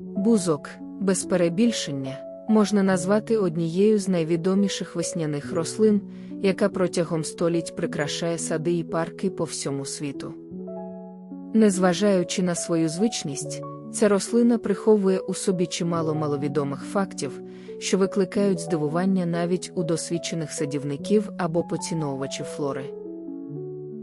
Бузок, без перебільшення, можна назвати однією з найвідоміших весняних рослин, яка протягом століть прикрашає сади і парки по всьому світу. Незважаючи на свою звичність, ця рослина приховує у собі чимало маловідомих фактів, що викликають здивування навіть у досвідчених садівників або поціновувачів флори.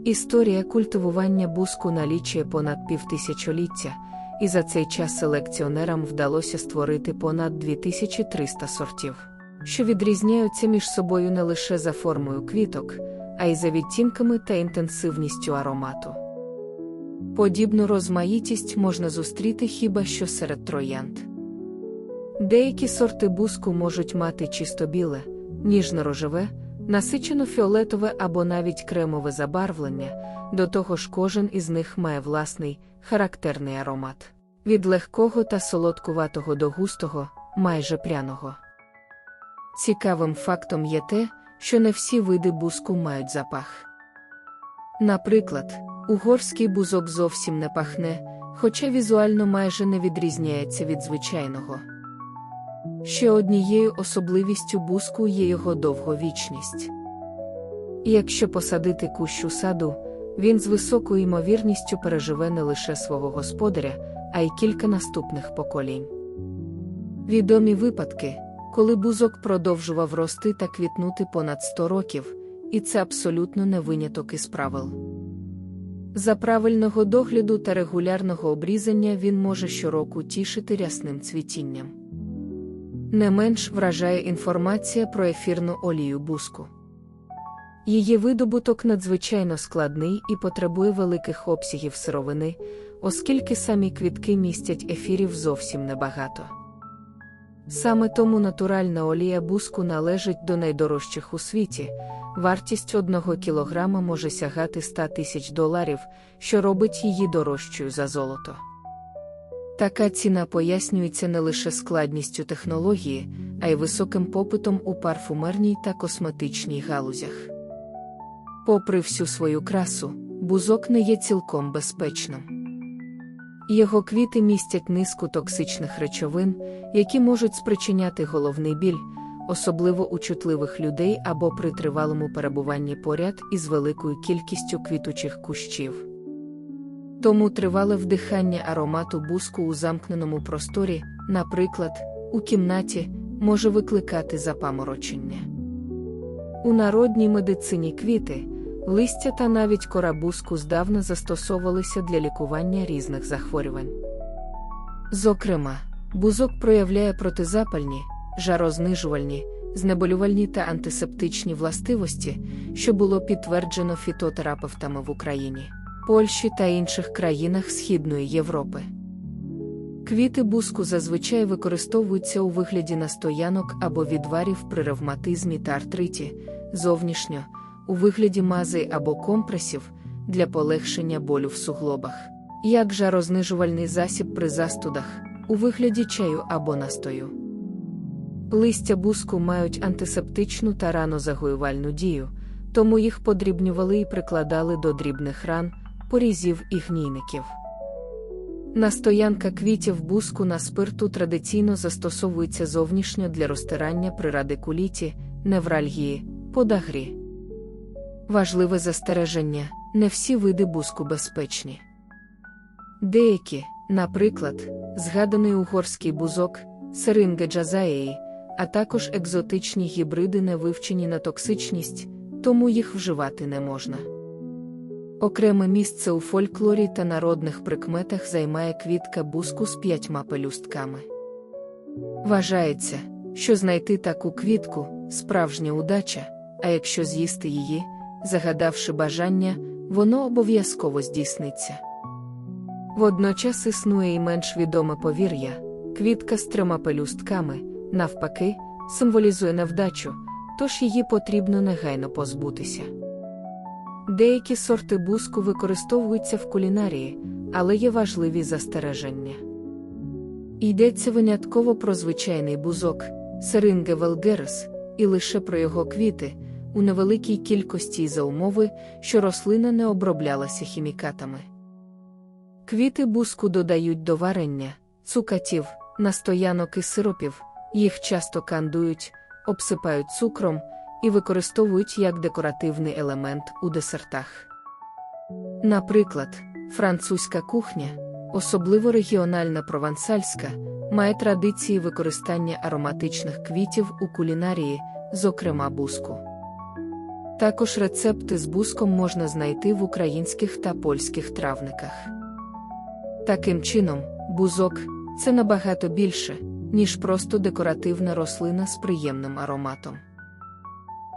Історія культивування буску налічує понад півтисячоліття, і за цей час селекціонерам вдалося створити понад 2300 сортів, що відрізняються між собою не лише за формою квіток, а й за відтінками та інтенсивністю аромату. Подібну розмаїтість можна зустріти хіба що серед троянд. Деякі сорти буску можуть мати чисто біле, ніжно-рожеве, насичено фіолетове або навіть кремове забарвлення, до того ж кожен із них має власний, характерний аромат. Від легкого та солодкуватого до густого, майже пряного. Цікавим фактом є те, що не всі види буску мають запах. Наприклад, угорський бузок зовсім не пахне, хоча візуально майже не відрізняється від звичайного. Ще однією особливістю буску є його довговічність. І якщо посадити кущ у саду, він з високою ймовірністю переживе не лише свого господаря, а й кілька наступних поколінь. Відомі випадки, коли бузок продовжував рости та квітнути понад 100 років, і це абсолютно не виняток із правил. За правильного догляду та регулярного обрізання він може щороку тішити рясним цвітінням. Не менш вражає інформація про ефірну олію буску. Її видобуток надзвичайно складний і потребує великих обсягів сировини, оскільки самі квітки містять ефірів зовсім небагато. Саме тому натуральна олія буску належить до найдорожчих у світі, вартість одного кілограма може сягати 100 тисяч доларів, що робить її дорожчою за золото. Така ціна пояснюється не лише складністю технології, а й високим попитом у парфумерній та косметичній галузях. Попри всю свою красу, бузок не є цілком безпечним. Його квіти містять низку токсичних речовин, які можуть спричиняти головний біль, особливо у чутливих людей або при тривалому перебуванні поряд із великою кількістю квітучих кущів. Тому тривале вдихання аромату буску у замкненому просторі, наприклад, у кімнаті, може викликати запаморочення. У народній медицині квіти, листя та навіть кора буску здавна застосовувалися для лікування різних захворювань. Зокрема, бузок проявляє протизапальні, жарознижувальні, знеболювальні та антисептичні властивості, що було підтверджено фітотерапевтами в Україні. Польщі та інших країнах Східної Європи. Квіти буску зазвичай використовуються у вигляді настоянок або відварів при ревматизмі та артриті, зовнішньо, у вигляді мазей або компресів для полегшення болю в суглобах, як жарознижувальний засіб при застудах, у вигляді чаю або настою. Листя буску мають антисептичну та ранозагоювальну дію, тому їх подрібнювали і прикладали до дрібних ран порізів і гнійників. Настоянка квітів буску на спирту традиційно застосовується зовнішньо для розтирання при радикуліті, невральгії, подагрі. Важливе застереження: не всі види буску безпечні. Деякі, наприклад, згаданий угорський бузок, серинга джазаєї, а також екзотичні гібриди не вивчені на токсичність, тому їх вживати не можна. Окреме місце у фольклорі та народних прикметах займає квітка буску з п'ятьма пелюстками. Вважається, що знайти таку квітку справжня удача, а якщо з'їсти її, загадавши бажання, воно обов'язково здійсниться. Водночас існує і менш відоме повір'я, квітка з трьома пелюстками, навпаки, символізує невдачу, тож її потрібно негайно позбутися. Деякі сорти буску використовуються в кулінарії, але є важливі застереження. Йдеться винятково про звичайний бузок, серинге велгерес, і лише про його квіти, у невеликій кількості за умови, що рослина не оброблялася хімікатами. Квіти буску додають до варення, цукатів, настоянок і сиропів, їх часто кандують, обсипають цукром і використовують як декоративний елемент у десертах. Наприклад, французька кухня, особливо регіональна провансальська, має традиції використання ароматичних квітів у кулінарії, зокрема буску. Також рецепти з буском можна знайти в українських та польських травниках. Таким чином, бузок це набагато більше, ніж просто декоративна рослина з приємним ароматом.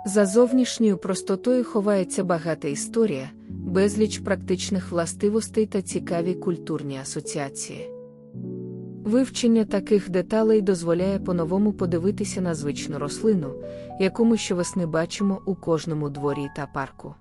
За зовнішньою простотою ховається багата історія, безліч практичних властивостей та цікаві культурні асоціації. Вивчення таких деталей дозволяє по-новому подивитися на звичну рослину, яку ми щовесни бачимо у кожному дворі та парку.